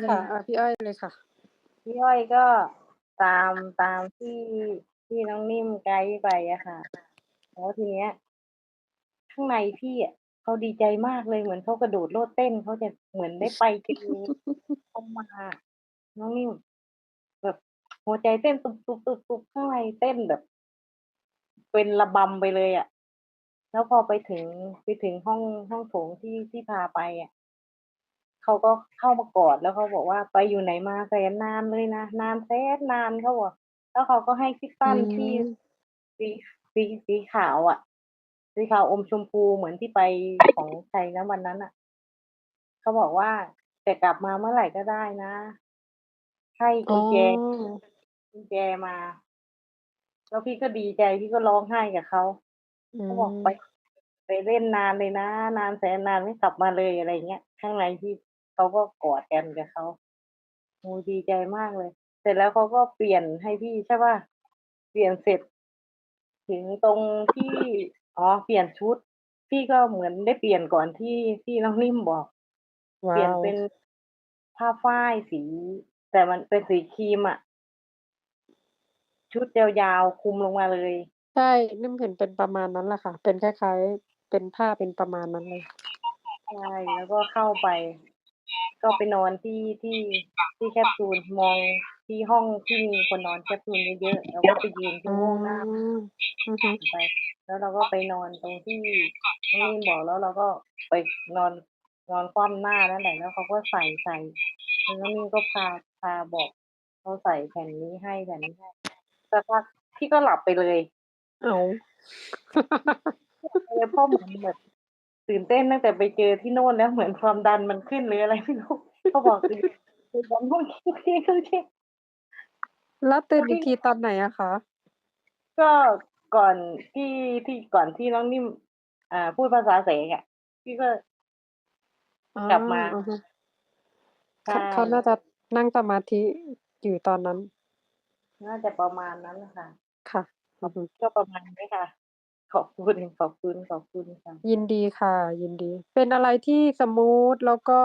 ใช่ไหมค่ะอ่าพี่อ้อยเลยค่ะ พี่อ้อยก็ตามตามที่ที่น้องนิ่มไกด์ไปอะค่ะ แล้วทีเนี้ย ข้างในพี่อะเขาดีใจมากเลยเหมือนเขากระโดดโลดเต้นเขาจะเหมือนได้ไปเจอเขามา น้องนิ่มแบบหัวใจเต้นตุบๆๆๆข้างในเต้นแบบ เป็นระบำไปเลยอะแล้วพอไปถึงไปถึงห้องห้องโถงที่ที่พาไปอะ เขาก็เข้ามากอดแล้วเขาบอกว่าไปอยู่ไหนมาแสนนานเลยนะนานแสนนานเขาบอกแล้วเขาก็ให้คิตอืตันที่มสีสีสีขาวอะสีขาวอมชมพูเหมือนที่ไปของใครนะวันนั้นน่ะเขาบอกว่าแต่กลับมาเมื่อไหร่ก็ได้นะ ให้อ๋กุอญแจกุญแจมา แล้วพี่ก็ดีใจพี่ก็ร้องไห้กับเขาอืเขาบอกไปมไปเล่นนานเลยนะ นานแสนนานไม่กลับมาเลยอะไรอย่างเงี้ยข้างในพี่ เขาก็กอดกันกับเขาโอ้โฮดีใจมากเลย เสร็จแล้วเขาก็เปลี่ยนให้พี่ใช่เปล่าเปลี่ยนเสร็จ ถึงตรงที่อ๋อเปลี่ยนชุด พี่ก็เหมือนได้เปลี่ยนก่อนที่ที่น้องนิ่มบอกว้เปลี่ยนาวเป็นผ้าฝ้ายสี แต่มันเป็นสีครีมอะชุดยาวๆคลุมลงมาเลย ใช่นิ่มเห็นเป็นประมาณนั้นแหละค่ะ เป็นคล้ายๆ เป็นผ้าเป็นประมาณนั้นเลย ใช่ แล้วก็เข้าไป ก็ไปนอนที่ที่ที่แคปซูลมองที่ห้องที่มีคนนอนแคปซูลเยอะๆเราก็ไปยืนอืชะโงกหน้ามอือฮึไปแล้วเราก็ไปนอนตรงที่น้องนิ่มบอกแล้วเราก็ไปนอนนอนคว่ำหน้านั่นแหละแล้วเขาก็ใส่ใส่แล้วน้องนิ่มก็พาพาบอกเขาใส่แผ่นนี้ให้แผ่นนี้ให้สักพักพี่ก็หลับไปเลยอ้าวเออเพราะเหมือนแบบ ตื่นเต้นตั้งแต่ไปเจอที่โน่นแล้วเหมือนความดันมันขึ้นหรืออะไรไม่รู้เขาบอกตื่นตื่นตอนทุ่มครึ่งเที่ยงครึ่งเที่ยงแล้วตื่แล้นวอีพี่กทีตอนไหนอะคะก็ก่อนที่ที่ก่อนที่น้องนิ่มอ่า พูดภาษาเสกอะพี่ก็อ๋อกลับมาอือฮึใช่เขาเขาน่าจะนั่งสมาธิอยู่ตอนนั้น น่าจะประมาณนั้นน่ะค่ะค่ะขอืออบฮึก็ประมาณนี้ค่ะ ขอบคุณขอบคุณขอบคุณค่ะ ยินดีค่ะ ยินดี เป็นอะไรที่สมูทแล้วก็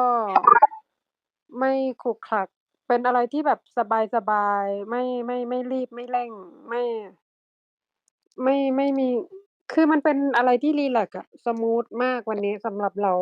ไม่ขรุขระเป็นอะไรที่แบบสบายสบายไม่ไม่ไม่รีบไม่เร่ง ไม่ ไม่ไม่มี คือมันเป็นอะไรที่รีแลกซ์อะสมูทมากวันนี้สำหรับเรา